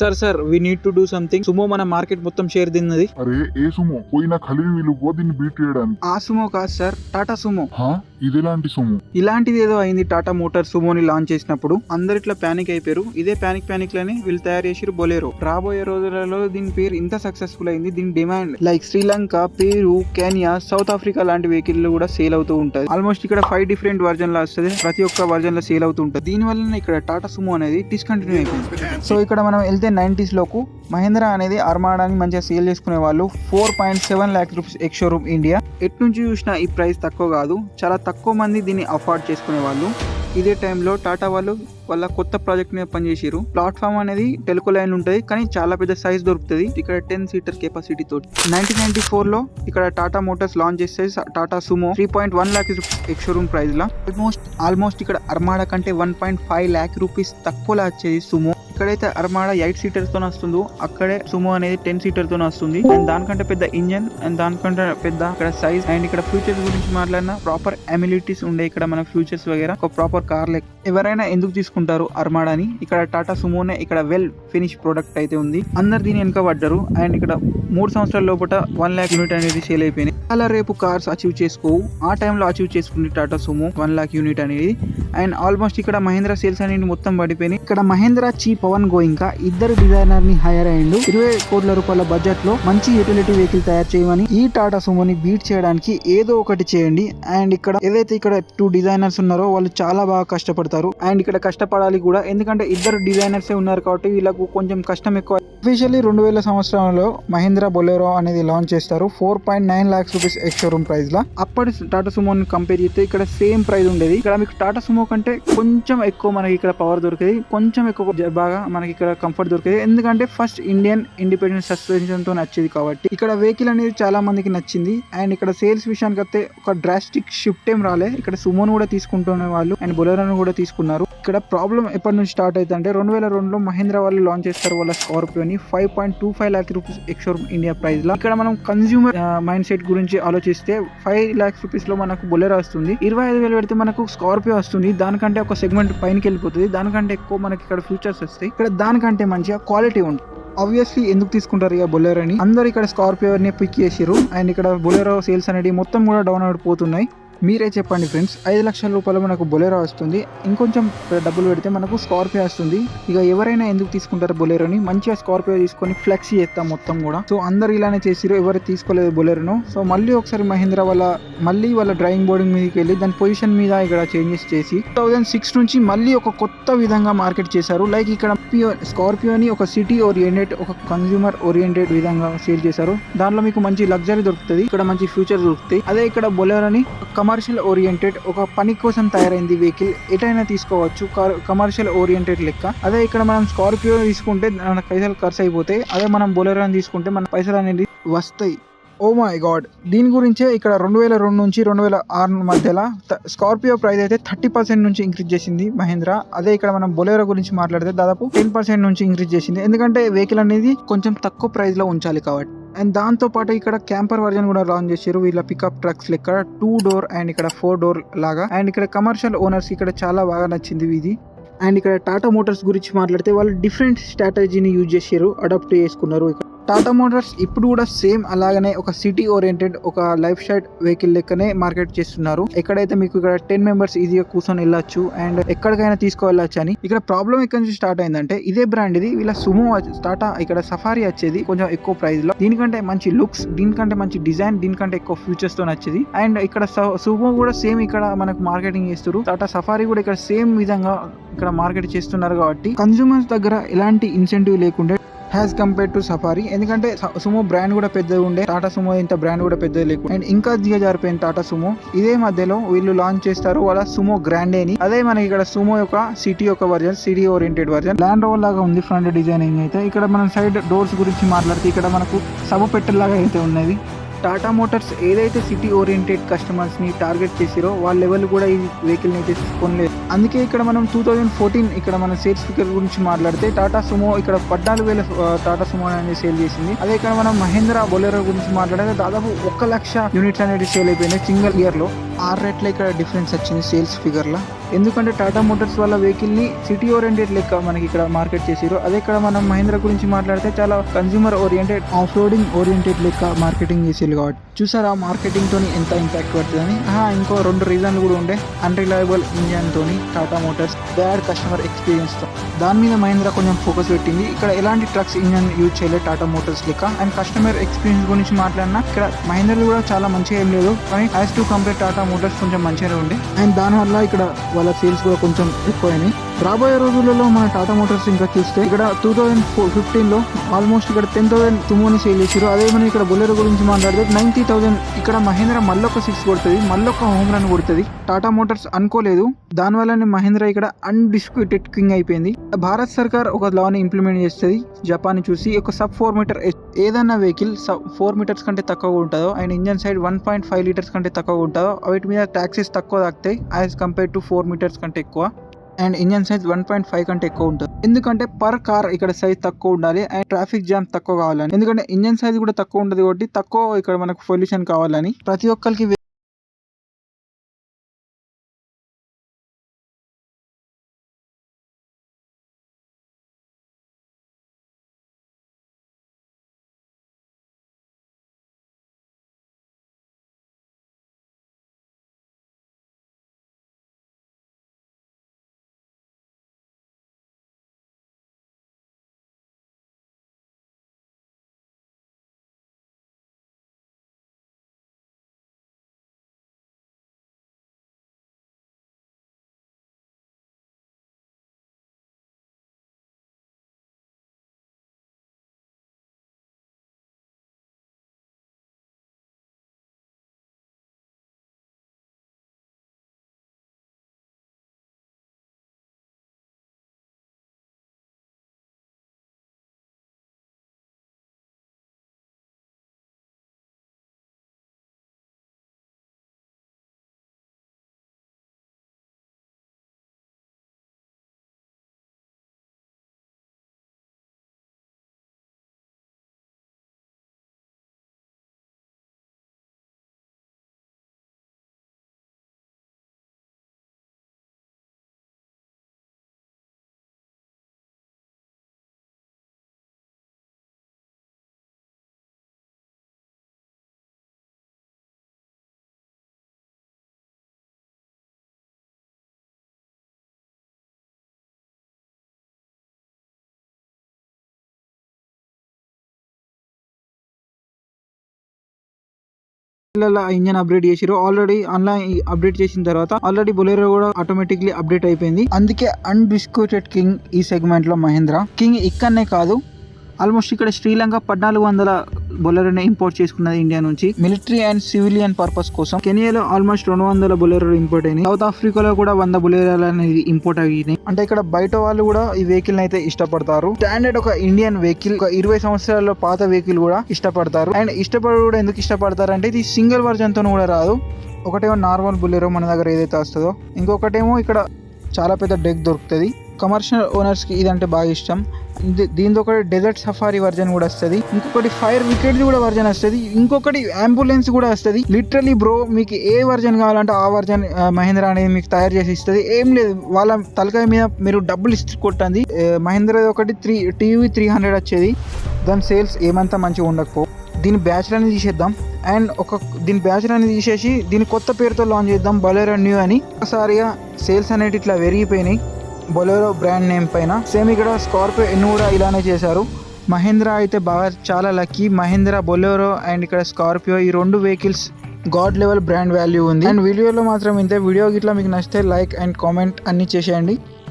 Sir sir we need to do something Sumo మన market మొత్తం share తిన్నది అరే ఏ సుమో? పోయిన ఖలీని వీలుకో దీన్ని బీట్ చేయడానికి. ఆ సుమో కాదు సార్ టాటా సుమో. హా? ఇదెలాంటి సుమో? ఇలాంటిది ఏదో అయింది. టాటా మోటార్ సుమోని లాంచ్ చేసినప్పుడు అందరు ఇట్లా పానిక్ అయిపోయారు. ఇదే పానిక్ పానిక్ లని వీళ్ళు తయారు చేసిరు బొలేరో. రాబోయే రోజులలో దీని పేరు ఇంత సక్సెస్ఫుల్ అయింది. దీని demand like Sri Lanka Peru Kenya South Africa లాంటి వెహికల్ కూడా సేల్ అవుతూ ఉంటుంది ఆల్మోస్ట్ ఇక్కడ ఫైవ్ డిఫరెంట్ వర్జన్లో వస్తుంది. ప్రతి ఒక్క వర్జన్లో సేల్ అవుతూ ఉంటుంది దీని వల్ల ఇక్కడ టాటా సుమో అనేది డిస్కంటిన్యూ అయిపోయింది. సో ఇక్కడ మనం వెళ్తే నైంటీస్ లోకు మహేంద్ర అనేది అర్మాడాని మంచిగా సేల్ చేసుకునే వాళ్ళు. Four point seven lakh rupees ex showroom India. ఎటు నుంచి చూసినా ఈ ప్రైస్ తక్కువ కాదు. చాలా తక్కువ మంది దీన్ని అఫోర్డ్ చేసుకునే వాళ్ళు. ఇదే టైంలో టాటా వాళ్ళు వాళ్ళ కొత్త ప్రాజెక్ట్ మీద పనిచేసారు ప్లాట్ఫామ్ అనేది టెలికో లైన్ ఉంటుంది కానీ చాలా పెద్ద సైజ్ దొరుకుతుంది. ఇక్కడ టెన్ సీటర్ కెపాసిటీ తోటి. నైన్టీన్ నైన్టీ ఫోర్లో ఇక్కడ టాటా మోటార్స్ లాంచ్ చేస్తే Tata Sumo three point one lakh ex showroom price లా. ఆల్మోస్ట్ ఆల్మోస్ట్ ఇక్కడ అర్మాడా కంటే one point five lakh rupees తక్కువలో వచ్చేది సుమో. ఎక్కడైతే అర్మాడా ఎయిట్ సీటర్స్తో వస్తుందో అక్కడే సుమో అనేది టెన్ సీటర్తో వస్తుంది. అండ్ దానికంటే పెద్ద ఇంజన్ అండ్ దానికంటే పెద్ద ఇక్కడ సైజ్ అండ్ ఇక్కడ ఫ్యూచర్స్ గురించి మాట్లాడిన ప్రాపర్ ఎమిలిటీస్ ఉండే ఇక్కడ మన ఫ్యూచర్స్ వగేరా ఒక ప్రాపర్ కార్ లెక్ ఎవరైనా ఎందుకు తీసుకుంటారు అర్మాడాని ఇక్కడ టాటా సుమోనే ఇక్కడ వెల్ ఫినిష్ ప్రోడక్ట్ అయితే ఉంది. అందరు దీని వెనుక పడ్డారు. అండ్ ఇక్కడ మూడు సంవత్సరాల లోపల వన్ ల్యాక్ యూనిట్ అనేది సేల్ అయిపోయినాయి. అలా రేపు కార్స్ అచీవ్ చేసుకోవు. ఆ టైంలో అచీవ్ చేసుకుంది Tata Sumo one lakh unit అనేది. అండ్ ఆల్మోస్ట్ ఇక్కడ మహేంద్ర సేల్స్ అనేది మొత్తం పడిపోయినాయి. ఇక్కడ మహేంద్ర చీప్ పవన్ గోయింకా ఇద్దరు డిజైనర్ని హైర్ అయ్యిండు. ఇరవై కోట్ల రూపాయల బడ్జెట్లో మంచి యూటిలిటీ వెహికల్ తయారు చేయమని ఈ టాటా సుమోని బీట్ చేయడానికి ఏదో ఒకటి చేయండి. అండ్ ఇక్కడ ఏదైతే ఇక్కడ టూ డిజైనర్స్ ఉన్నారో వాళ్ళు చాలా బాగా కష్టపడతారు. అండ్ ఇక్కడ కష్టపడాలి కూడా. ఎందుకంటే ఇద్దరు డిజైనర్స్ ఉన్నారు కాబట్టి వీళ్ళకు కొంచెం కష్టం ఎక్కువ అఫీషియల్లీ రెండు వేల సంవత్సరంలో మహేంద్ర బొలెరో అనేది లాంచ్ చేస్తారు. Four point nine lakhs rupees ex showroom price లా. అప్పటి టాటా సుమోని కంపేర్ చేస్తే ఇక్కడ సేమ్ ప్రైస్ ఉండేది. ఇక్కడ మీకు టాటా సుమో కంటే కొంచెం ఎక్కువ మనకి ఇక్కడ పవర్ దొరికేది. కొంచెం ఎక్కువ బాగా మనకి ఇక్కడ కంఫర్ట్ దొరికేది. ఎందుకంటే ఫస్ట్ ఇండియన్ ఇండిపెండెంట్ సస్పెన్షన్తో నచ్చేది కాబట్టి. ఇక్కడ వెహికల్ అనేది చాలా మందికి నచ్చింది. అండ్ ఇక్కడ సేల్స్ విషయానికి వస్తే ఒక డ్రాస్టిక్ షిఫ్ట్ ఏం రాలే. ఇక్కడ సుమోను కూడా తీసుకుంటున్న వాళ్ళు అండ్ బొలెరోను కూడా తీసుకున్నారు. ఇక్కడ ప్రాబ్లం ఎప్పటి నుంచి స్టార్ట్ అయితే రెండు వేల రెండులో మహేంద్ర వాళ్ళు లాంచ్ చేస్తారు వాళ్ళ స్కార్పియోని five point two five lakhs rupees ex showroom India ప్రైస్లో. ఇక్కడ మనం కన్స్యూమర్ మైండ్ సెట్ గురించి ఆలోచిస్తే ఫైవ్ లాక్స్ రూపీస్లో మనకు బొలెరో వస్తుంది. ఇరవై ఐదు వేలు పెడితే మనకు స్కార్పియో వస్తుంది. దానికంటే ఒక సెగ్మెంట్ పైనకి వెళ్ళిపోతుంది. దానికంటే ఎక్కువ మనకి ఇక్కడ ఫ్యూచర్స్ వస్తాయి. ఇక్కడ దానికంటే మంచిగా క్వాలిటీ ఉంటుంది ఆబ్వియస్లీ ఎందుకు తీసుకుంటారు ఇక బొలెరో అని అందరు ఇక్కడ స్కార్పియో పిక్ చేసారు అండ్ ఇక్కడ బొలెరో సేల్స్ అనేది మొత్తం కూడా డౌన్ అయిపోతున్నాయి మీరే చెప్పండి ఫ్రెండ్స్. ఐదు లక్షల రూపాయలు మనకు బొలెరో వస్తుంది. ఇంకొంచెం డబ్బులు పెడితే మనకు స్కార్పియో వస్తుంది. ఇక ఎవరైనా ఎందుకు తీసుకుంటారు బొలెరోని? మంచిగా స్కార్పియో తీసుకొని ఫ్లెక్స్ చేస్తాం మొత్తం కూడా. సో అందరు ఇలానే చేసిరు ఎవరు తీసుకోలేదు బొలెరోను. సో మళ్ళీ ఒకసారి మహేంద్ర వాళ్ళ మళ్ళీ వాళ్ళ డ్రైవింగ్ బోర్డింగ్ మీదకి వెళ్ళి దాని పొజిషన్ మీద ఇక్కడ చేంజెస్ చేసి టూ థౌజండ్ సిక్స్ నుంచి మళ్ళీ ఒక కొత్త విధంగా మార్కెట్ చేశారు. లైక్ ఇక్కడ స్కార్పియోని ఒక సిటీ ఓరియంటెడ్ ఒక కన్జ్యూమర్ ఓరియంటెడ్ విధంగా సేల్ చేశారు. దాంట్లో మీకు మంచి లగ్జరీ దొరుకుతుంది. ఇక్కడ మంచి ఫ్యూచర్ దొరుకుతాయి. అదే ఇక్కడ బొలెరోని కమర్షియల్ ఓరియంటెడ్ ఒక పని కోసం తయారైంది వెహికల్ ఎటైనా తీసుకోవచ్చు కమర్షియల్ ఓరియంటెడ్ లెక్క. అదే ఇక్కడ మనం స్కార్పియో తీసుకుంటే మన పైసలు ఖర్చు అయిపోతాయి అదే మనం బొలెరో తీసుకుంటే మన పైసలు అనేది వస్తాయి. ఓ మై గాడ్ దీని గురించే ఇక్కడ రెండు వేల రెండు నుంచి రెండు వేల ఆరు మధ్యలో స్కార్పియో ప్రైస్ అయితే థర్టీ పర్సెంట్ నుంచి ఇంక్రీజ్ చేసింది మహేంద్ర. అదే ఇక్కడ మనం బొలేరో గురించి మాట్లాడితే దాదాపు టెన్ పర్సెంట్ నుంచి ఇంక్రీజ్ చేసింది. ఎందుకంటే వెహికల్ అనేది కొంచెం తక్కువ ప్రైస్లో ఉంచాలి కాబట్టి. అండ్ దాంతో పాటు ఇక్కడ క్యాంపర్ వర్జన్ కూడా లాంచ్ చేశారు. వీళ్ళ పికప్ ట్రక్స్ లెక్క టూ డోర్ అండ్ ఇక్కడ ఫోర్ డోర్ లాగా. అండ్ ఇక్కడ కమర్షియల్ ఓనర్స్ ఇక్కడ చాలా బాగా నచ్చింది ఇది అండ్ ఇక్కడ టాటా మోటార్స్ గురించి మాట్లాడితే వాళ్ళు డిఫరెంట్ స్ట్రాటజీని యూజ్ చేశారు. అడాప్ట్ చేసుకున్నారు. ఇక్కడ టాటా మోటార్స్ ఇప్పుడు కూడా సేమ్ అలాగనే ఒక సిటీ ఓరియంటెడ్ ఒక లైఫ్ స్టైల్ వెహికల్ లెక్కనే మార్కెట్ చేస్తున్నారు. ఎక్కడైతే మీకు ఇక్కడ టెన్ మెంబర్స్ ఈజీగా కూర్చొని వెళ్ళొచ్చు అండ్ ఎక్కడికైనా తీసుకువెళ్ళొచ్చు అని ఇక్కడ ప్రాబ్లం ఎక్కడి నుంచి స్టార్ట్ అయిందంటే ఇదే బ్రాండ్ ఇది వీళ్ళ సుమో టాటా ఇక్కడ సఫారీ వచ్చేది కొంచెం ఎక్కువ ప్రైస్లో. దీనికంటే మంచి లుక్స్ దీనికంటే మంచి డిజైన్ దీనికంటే ఎక్కువ ఫ్యూచర్స్తో వచ్చేది. అండ్ ఇక్కడ సుమో కూడా సేమ్ ఇక్కడ మనకు మార్కెటింగ్ చేస్తారు టాటా సఫారీ కూడా ఇక్కడ సేమ్ విధంగా ఇక్కడ మార్కెట్ చేస్తున్నారు కాబట్టి కన్జ్యూమర్స్ దగ్గర ఎలాంటి ఇన్సెంటివ్ లేకుండా హ్యాస్ కంపేర్ టు సఫారీ ఎందుకంటే సుమో బ్రాండ్ కూడా పెద్దగా ఉండే. టాటా సుమో ఇంత బ్రాండ్ కూడా పెద్దది లేకుండా. అండ్ ఇంకా దిగజారిపోయింది టాటా సుమో ఇదే మధ్యలో వీళ్ళు లాంచ్ చేస్తారు వాళ్ళ సుమో గ్రాండే అని అదే మనకి ఇక్కడ సుమో యొక్క సిటీ యొక్క version city oriented version Land Rover లాగా ఉంది ఫ్రంట్ డిజైనింగ్ అయితే. ఇక్కడ మనం సైడ్ డోర్స్ గురించి మాట్లాడితే ఇక్కడ మనకు సబ పెట్టెలాగా అయితే ఉన్నది. టాటా మోటార్స్ ఏదైతే సిటీ ఓరియంటెడ్ కస్టమర్స్ని టార్గెట్ చేసిరో వాళ్ళ లెవెల్ కూడా ఈ వెహికల్ని అయితే కొనలేదు. అందుకే ఇక్కడ మనం టూ థౌజండ్ ఫోర్టీన్ ఇక్కడ మన సేల్స్ ఫిగర్ గురించి మాట్లాడితే టాటా సుమో ఇక్కడ పద్నాలుగు వేల టాటా సుమో అనేది సేల్ చేసింది. అదే ఇక్కడ మనం మహేంద్ర బొలెరో గురించి మాట్లాడితే దాదాపు ఒక లక్ష యూనిట్స్ అనేది సేల్ అయిపోయినాయి సింగిల్ ఇయర్లో ఆరు రేట్ల ఇక్కడ డిఫరెన్స్ వచ్చింది సేల్స్ ఫిగర్లో ఎందుకంటే టాటా మోటార్స్ వాళ్ళ వెహికల్ని సిటీ ఓరియంటెడ్ లెక్క మనకి ఇక్కడ మార్కెట్ చేసారు అదే ఇక్కడ మనం మహేంద్ర గురించి మాట్లాడితే చాలా consumer oriented off roading oriented లెక్క మార్కెటింగ్ చేసేది కాబట్టి. చూసారా మార్కెటింగ్ తోని ఎంత ఇంపాక్ట్ పడుతుందని? ఇంకో రెండు రీజన్లు కూడా ఉండే. అన్రిలయబుల్ ఇంజన్ తోని టాటా మోటార్స్ బ్యాడ్ కస్టమర్ ఎక్స్పీరియన్స్తో. దాని మీద మహేంద్ర కొంచెం ఫోకస్ పెట్టింది. ఇక్కడ ఎలాంటి ట్రక్స్ ఇంజన్ యూజ్ చేయలేదు టాటా మోటార్స్ లెక్క. అండ్ కస్టమర్ ఎక్స్పీరియన్స్ గురించి మాట్లాడినా ఇక్కడ మహేంద్ర కూడా చాలా మంచిగా ఏం లేదు. కానీ as to compare Tata Motors కొంచెం మంచిగానే ఉండే. అండ్ దానివల్ల ఇక్కడ వాళ్ళ సేల్స్ కూడా కొంచెం ఎక్కువైనాయి. రాబోయే రోజులలో మన టాటా మోటార్స్ ఇంకా చూస్తే ఇక్కడ టూ థౌజండ్ ఫిఫ్టీన్లో ఆల్మోస్ట్ ఇక్కడ టెన్ థౌసండ్ తుమోని సేల్ చేశారు అదే మనం ఇక్కడ బొలెరో గురించి మాట్లాడితే నైన్టీ థౌసండ్ ఇక్కడ మహేంద్ర మళ్ళొక సిక్స్ కొడుతుంది మళ్ళొక హోమ్ రన్ కొడుతుంది. టాటా మోటార్స్ అనుకోలేదు. దానివల్లనే మహేంద్ర ఇక్కడ అన్డిస్ప్యూటెడ్ కింగ్ అయిపోయింది. భారత్ సర్కార్ ఒక లాని ఇంప్లిమెంట్ చేస్తుంది. జపాన్ చూసి ఒక సబ్ ఫోర్ మీటర్ ఏదైనా వెహికల్ సబ్ ఫోర్ మీటర్స్ కంటే తక్కువ ఉంటుందో and engine side one point five litres కంటే తక్కువ ఉంటుందో వీటి మీద ట్యాక్సెస్ తక్కువ తాకుతాయి as compare to four metres కంటే ఎక్కువ. And engine size one point five కంటే ఎక్కువ ఉంటుంది. ఎందుకంటే పర్ కార్ ఇక్కడ సైజ్ తక్కువ ఉండాలి అండ్ ట్రాఫిక్ జామ్ తక్కువ కావాలని. ఎందుకంటే ఇంజన్ సైజ్ కూడా తక్కువ ఉంటుంది కాబట్టి తక్కువ ఇక్కడ మనకు పొల్యూషన్ కావాలని. ప్రతి ఒక్కరికి ఇంజన్ అప్డేట్ చేసిరు ఆల్రెడీ ఆన్లైన్ అప్డేట్ చేసిన తర్వాత ఆల్రెడీ బొలేరో కూడా ఆటోమేటిక్లీ అప్డేట్ అయిపోయింది. అందుకే అన్డిస్క్యూటెడ్ కింగ్ ఈ సెగ్మెంట్లో మహేంద్ర. కింగ్ ఇక్కడనే కాదు ఆల్మోస్ట్ ఇక్కడ శ్రీలంక పద్నాలుగు వందల బొలెరోని ఇంపోర్ట్ చేసుకున్నది ఇండియా నుంచి. మిలిటరీ అండ్ సివిలియన్ పర్పస్ కోసం కెనియాలో ఆల్మోస్ట్ రెండు వందల బొలెరో ఇంపోర్ట్ అయినాయి. సౌత్ ఆఫ్రికాలో కూడా వంద బొలెరోలు అనేది ఇంపోర్ట్ అయినాయి. అంటే ఇక్కడ బయట వాళ్ళు కూడా ఈ వెహికల్ అయితే ఇష్టపడతారు. స్టాండర్డ్ ఒక ఇండియన్ వెహికల్ ఒక ఇరవై సంవత్సరాల పాత వెహికల్ కూడా ఇష్టపడతారు. అండ్ ఇష్టపడ కూడా ఎందుకు ఇష్టపడతారు అంటే ఇది సింగిల్ వర్జన్తో కూడా రాదు. ఒకటేమో నార్మల్ బుల్లెరో మన దగ్గర ఏదైతే వస్తుందో ఇంకొకటేమో ఇక్కడ చాలా పెద్ద డెక్ దొరుకుతుంది. కమర్షియల్ ఓనర్స్కి ఇదంటే బాగా ఇష్టం. దీంతో ఒకటి డెజర్ట్ సఫారీ వర్జన్ కూడా వస్తుంది. ఇంకొకటి ఫైర్ వికెట్ కూడా వర్జన్ వస్తుంది. ఇంకొకటి అంబులెన్స్ కూడా వస్తుంది. లిటరలీ బ్రో మీకు ఏ వర్జన్ కావాలంటే ఆ వర్జన్ మహేంద్ర అనేది మీకు తయారు చేసి ఇస్తుంది. ఏం లేదు వాళ్ళ తలకాయ మీద మీరు డబ్బులు ఇచ్చి కొట్టండి. మహేంద్ర ఒకటి త్రీ టీవీ త్రీ హండ్రెడ్ వచ్చేది. దాని సేల్స్ ఏమంతా మంచిగా ఉండకపో. దీని బ్యాచ్ అనేది తీసేద్దాం. అండ్ ఒక దీని బ్యాచ్ అనేది తీసేసి దీని కొత్త పేరుతో లాంచ్ చేద్దాం. బొలెరో న్యూ అని. ఒకసారిగా సేల్స్ అనేవి ఇట్లా పెరిగిపోయినాయి. బొలెరో బ్రాండ్ నేమ్ పైన. సేమ్ ఇక్కడ స్కార్పియో ఎన్ని కూడా ఇలానే చేశారు. మహేంద్ర అయితే బాగా చాలా లక్కీ. మహేంద్ర బొలెరో అండ్ ఇక్కడ స్కార్పియో ఈ రెండు vehicles god level brand value ఉంది. అండ్ వీడియోలో మాత్రం ఇంతే. వీడియో గిట్లా మీకు నచ్చితే లైక్ అండ్ కామెంట్ అన్ని చేసేయండి.